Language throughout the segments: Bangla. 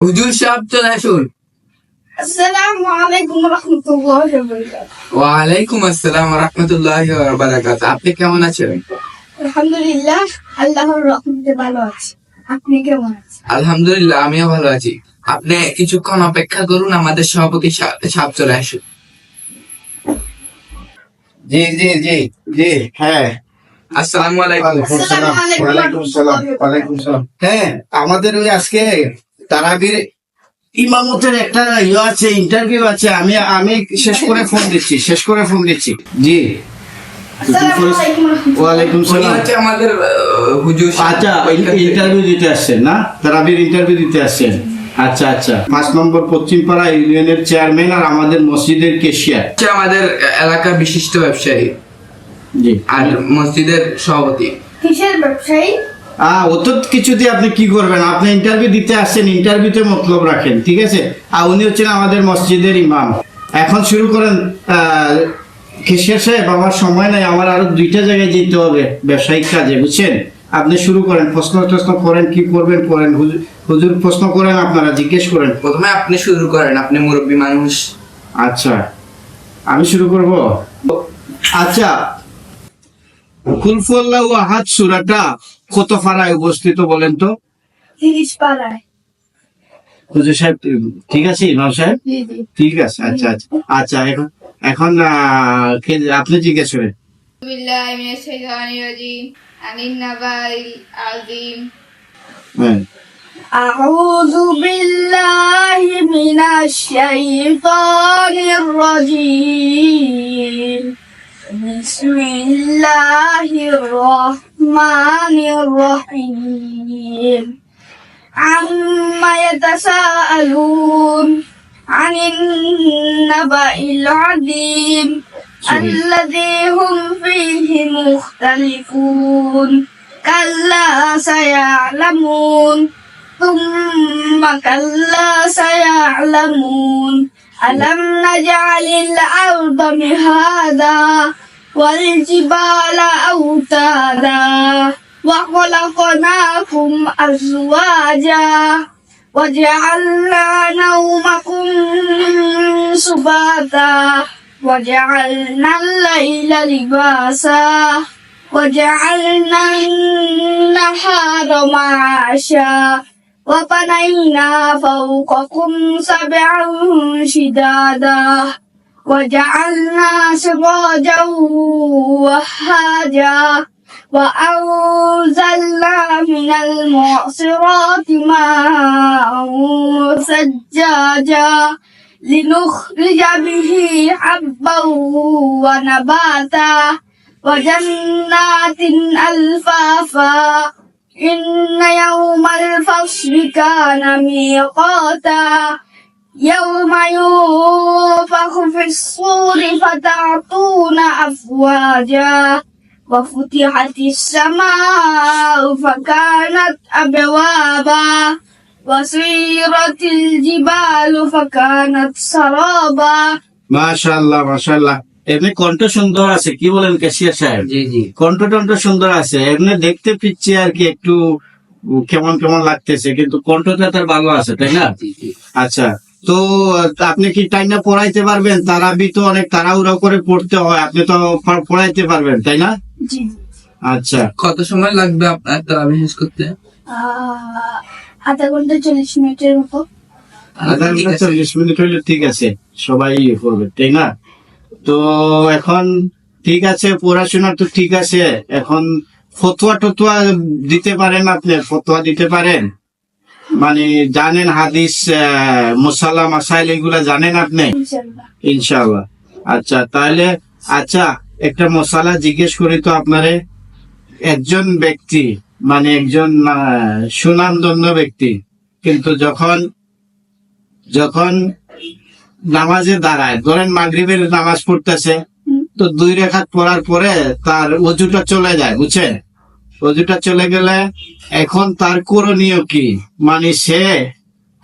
হুজুর সাহেব চলে আসুন। আসসালাম আপনি কেমন আছেন? আলহামদুলিল্লাহ আল্লাহর রহমতে ভালো আছি। আপনি কেমন আছেন? আলহামদুলিল্লাহ আমিও ভালো আছি। আপনি কিছুক্ষণ অপেক্ষা করুন আমাদের সভাপতি সাহেব চলে আসুন। জি জি জি জি হ্যাঁ। আসসালামু আলাইকুম। আসসালাম। ওয়ালাইকুম আসসালাম। হ্যাঁ আমাদের ওই আজকে তারাবির ইমামতের একটা ইয়ে আছে ইন্টারভিউ আছে। আমি আমি শেষ করে ফোন দিচ্ছি শেষ করে ফোন দিচ্ছি। জি। ওয়ালাইকুম সালাম। আমাদের হুজুর আচ্ছা ইন্টারভিউ দিতে আসছেন না? তারাবির ইন্টারভিউ দিতে আসছেন। আচ্ছা আচ্ছা। পাঁচ নম্বর পশ্চিমপাড়া ইউনিয়নের চেয়ারম্যান আর আমাদের মসজিদের কেশিয়ার হচ্ছে আমাদের এলাকার বিশিষ্ট ব্যবসায়ী। জি। আর মসজিদের সভাপতি। কিসের ব্যবসায়ী? আহ অত কিছুতে আপনি কি করবেন? আপনি ইন্টারভিউ দিতে আসছেন ইন্টারভিউতে মতলব রাখেন ঠিক আছে? আর উনি হচ্ছেন আমাদের মসজিদের ইমাম। এখন শুরু করেন খেসিয়ার সাহেব আমার সময় নাই আমার আরও দুইটা জায়গায় যেতে হবে ব্যবসায়িক কাজে বুঝছেন? আপনি শুরু করেন প্রশ্ন টশ্ন করেন কি করবেন করেন হুজুর- হুজুর প্রশ্ন করেন আপনারা জিজ্ঞেস করেন। প্রথমে আপনি শুরু করেন আপনি মুরব্বী মানুষ। আচ্ছা। আমি শুরু করব? আচ্ছা কুলফুল্লাহ আহাদ সুরাটা কত ফারায় অবস্থিত বলেন তো তিরিশ পাড়ায় হুজুর সাহেব ঠিক আছে ইমাম সাহেব জি জি ঠিক আছে আচ্ছা আচ্ছা আচ্ছা এখন এখন আহ, কে- আপনি জিজ্ঞেস করেন بالله من الشيطان الرجيم عن النبأ العظيم হ্যাঁ أعوذ بالله من الشيطان الرجيم بسم الله الرحمن الرحيم عما يتساءلون عن النبأ العظيم الذي هم فيه مختلفون كلا سيعلمون ثم كلا سيعلمون ألم نجعل الأرض مهادا والجبال أوتادا وخلقناكم أزواجا وجعلنا نومكم سباتا وجعلنا الليل لباسا وجعلنا النهار معاشا وبنينا فوقكم سبعا شدادا وجعلنا سراجا وهاجا وأنزلنا من المعصرات ماء ثجاجا لنخرج به حبا ونباتا وجنات ألفافا إن يوم الفصل كان ميقاتا يوم ينفخ في الصور فتعطون أفواجا وفتحت السماء فكانت أبوابا وسيرت الجبال فكانت سرابا মাশাআল্লাহ মাশাআল্লাহ এমনি কণ্ঠ সুন্দর আছে কি বলেন কেশিয়া সাহেব জি জি কণ্ঠ টণ্ঠ সুন্দর আছে এমনি দেখতে পিচ্ছি আর কি একটু কেমন কেমন লাগতেছে কিন্তু কণ্ঠটা তার ভালো আছে তাই না জি জি আচ্ছা তো আপনি কি টাইনা পড়াইতে পারবেন? তারাবি তো অনেক তাড়াহুড়া করে পড়তে হয় আপনি তো পড়াইতে পারবেন তাই না? আচ্ছা। কত সময় লাগবে আপনার তারাবি শেষ করতে? আধা ঘণ্টা চল্লিশ মিনিটের মতো। আধা ঠিক ঘণ্টা আছে। চল্লিশ মিনিট হইলে ঠিক আছে সবাই ইয়ে করবে তাই না? তো এখন ঠিক আছে পড়াশোনা তো ঠিক আছে এখন ফতোয়া টতুয়া দিতে পারেন আপনি ফতোয়া দিতে পারেন? মানে জানেন হাদিস মুসাল্লা মাসাইল এগুলা জানেন আপনি? ইনশাল্লাহ ইনশাআল্লাহ। আচ্ছা তাহলে আচ্ছা একটা মশালা জিজ্ঞেস করি তো আপনারে। একজন ব্যক্তি মানে একজন সুনামধন্য ব্যক্তি কিন্তু যখন যখন নামাজে দাঁড়ায় ধরেন মাগরিবের নামাজ পড়তেছে তো দুই রেখাত পড়ার পরে তার অজুটা চলে যায় বুঝছেন? অজুটা চলে গেলে এখন তার করণীয় কি? মানে সে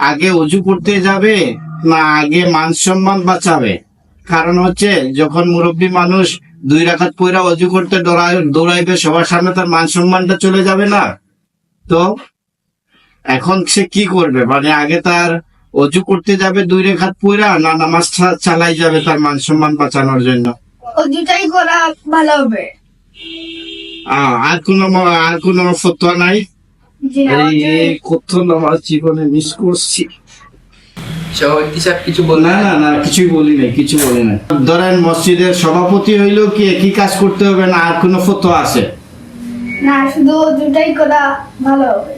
আগে অজু করতে যাবে না আগে মান সম্মান বাঁচাবে? কারণ হচ্ছে যখন মুরব্বী মানুষ দুই রাখাত পয়রা অজু করতে দৌড়াইবে, সবার সামনে তার মান সম্মানটা চলে যাবে না? তো এখন সে কি করবে? মানে আগে তার অজু করতে যাবে দুই রেখাত পুরা না নামাজ চালাই যাবে তার মান সম্মান বাঁচানোর জন্য? অজুটাই করা ভালো হবে। আর কোন আর কোন ফতোয়া নাই? জীবনে মিস করছি। কিছু না না না কিছুই বলি নাই কিছু বলি নাই। ধরেন মসজিদের সভাপতি হইলেও কি একই কাজ করতে হবে না আর কোনো ফতোয়া আছে? না শুধু অজুটাই করা ভালো হবে।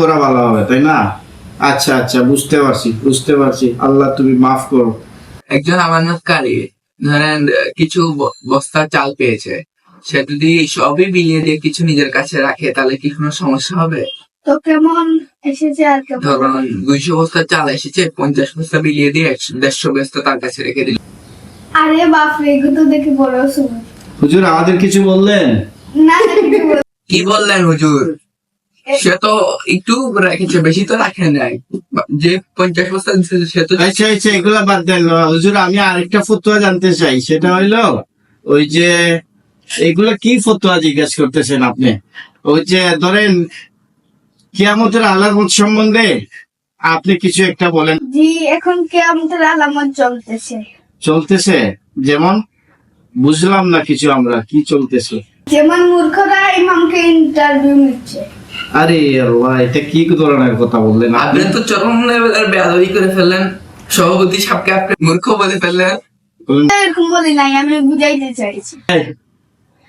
করা ভালো হবে তাই না? আচ্ছা আচ্ছা বুঝতে পারছি বুঝতে পারছি। আল্লাহ তুমি মাফ করো। একজন আমানতকারী ধরেন কিছু বস্তা চাল পেয়েছে। সে যদি সবই বিলিয়ে দিয়ে কিছু নিজের কাছে রাখে তাহলে কি কোনো সমস্যা হবে? তো কেমন এসেছে আর কেমন? ধরুন দুইশো বস্তা চাল এসেছে পঞ্চাশ বস্তা বিলিয়ে দিয়ে দেড়শো বস্তা তার কাছে রেখে দিল। আরে বাপরে এগুলো তো দেখে বড় হুজুর আমাদের কিছু বললেন? না কি বললেন হুজুর? সে তো একটু রেখেছে বেশি তো রাখে নাই। যে পঞ্চাশ বস্তা দিচ্ছে সে তো আচ্ছা আচ্ছা এগুলা বাদ দেন। হুজুর আমি আরেকটা ফতোয়া জানতে চাই। সেটা হইল ওই যে এগুলা কি ফতোয়া জিজ্ঞেস করতেছেন আপনি? ওই যে ধরেন কিয়ামতের আলামত সম্বন্ধে আপনি কিছু একটা বলেন। জি এখন কে আমাদের আলামত চলতেছে। চলতেছে? যেমন বুঝলাম না কিছু আমরা কি চলতেছে? যেমন মূর্খরা ইমামকে ইন্টারভিউ নিচ্ছে। আরে আল্লাহ এটা কি ধরনের কথা বললেন আপনি? তো চরম লেভেলের বেয়াদবি করে ফেললেন। সভাপতি সাহেবকে আপনি মূর্খ বলে ফেললেন। এরকম বলি নাই আমি বুঝাইতে চাইছি।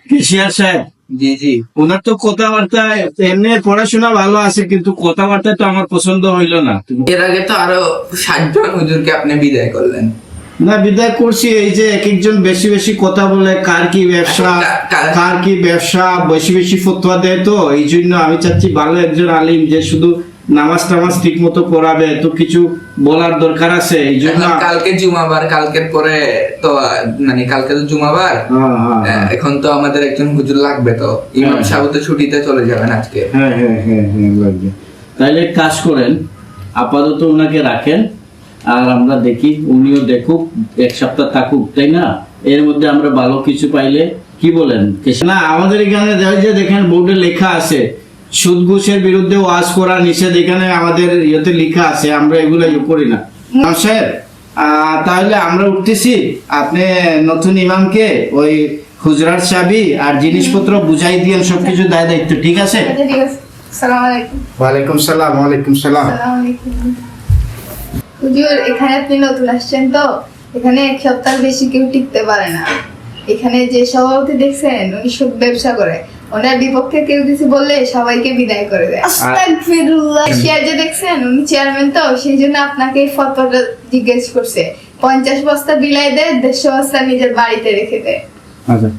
কেশিয়ার সাহেব জি জি। ওনার তো কথাবার্তা এমনি পড়াশোনা ভালো আছে কিন্তু কথাবার্তা তো আমার পছন্দ হইল না। এর আগে তো আরও ষাটজন হুজুরকে আপনি বিদায় করলেন। না বিদায় করছি এই যে এক একজন বেশি বেশি কথা বলে কার কি ব্যবসা কা- কার কি ব্যবসা বেশি বেশি ফতোয়া দেয় তো এই জন্য আমি চাচ্ছি ভালো একজন আলিম যে শুধু নামাজ টামাজ ঠিক মতো পড়াবে তো কিছু বলার দরকার আছে এই জন্য কালকে জুমাবার কালকের পরে তো মানে কালকে তো জুমাবার। হ্যাঁ, হ্যাঁ, হ্যাঁ। এখন তো আমাদের একজন হুজুর লাগবে তো। ইমাম। সাহেব তো ছুটিতে চলে যাবেন আজকে। হ্যাঁ হ্যাঁ হ্যাঁ হ্যাঁ লাগবে। তাইলে কাজ করেন আপাতত ওনাকে রাখেন আর আমরা দেখি উনিও দেখুক এক সপ্তাহ থাকুক তাই না? এর মধ্যে আমরা ভালো কিছু পাইলে কি বলেন? না আমাদের এখানে দেখা দেখেন বোর্ডে লেখা আছে সুদ ঘুষের বিরুদ্ধে ওয়াজ করা নিষেধ এখানে আমাদের ইয়েতে লেখা আছে আমরা এগুলো ইয়ে করি না। স্যার তাহলে আমরা উঠতেছি। আপনি নতুন ইমামকে ওই খুচরার চাবি আর জিনিসপত্র বুঝাই দিয়ে সবকিছু দায় দায়িত্ব ঠিক আছে? ঠিক আছে সালাম আলাইকুম ওয়ালাইকুম সালাম। ওয়ালাইকুম সালাম হুজুর এখানে আপনি নতুন আসছেন তো এখানে এক সপ্তাহ বেশি কেউ টিকতে পারে না। এখানে যে সভাপতি দেখছেন উনি সব ব্যবসা করে। ওনার বিপক্ষে কেউ কিছু বললে সবাইকে বিদায় করে দেয়। যে দেখছেন উনি চেয়ারম্যান তো সেই জন্য আপনাকে জিজ্ঞেস করছে। পঞ্চাশ বস্তা বিলাই দেয় দেড়শো বস্তা নিজের বাড়িতে রেখে দেয়। আচ্ছা।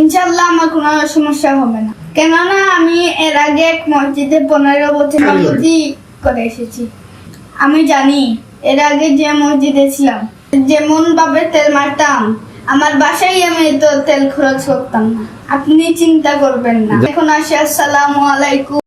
ইনশাল্লাহ আমার কোনো সমস্যা হবে না। কেননা আমি এর আগে এক মসজিদে পনেরো বছর মসজিদ করে এসেছি। আমি জানি এর আগে যে মসজিদে ছিলাম যেমন ভাবে তেল মারতাম আমার বাসায় আমি তো তেল খরচ করতাম না। আপনি চিন্তা করবেন না। এখন আসি, আসসালামু আলাইকুম।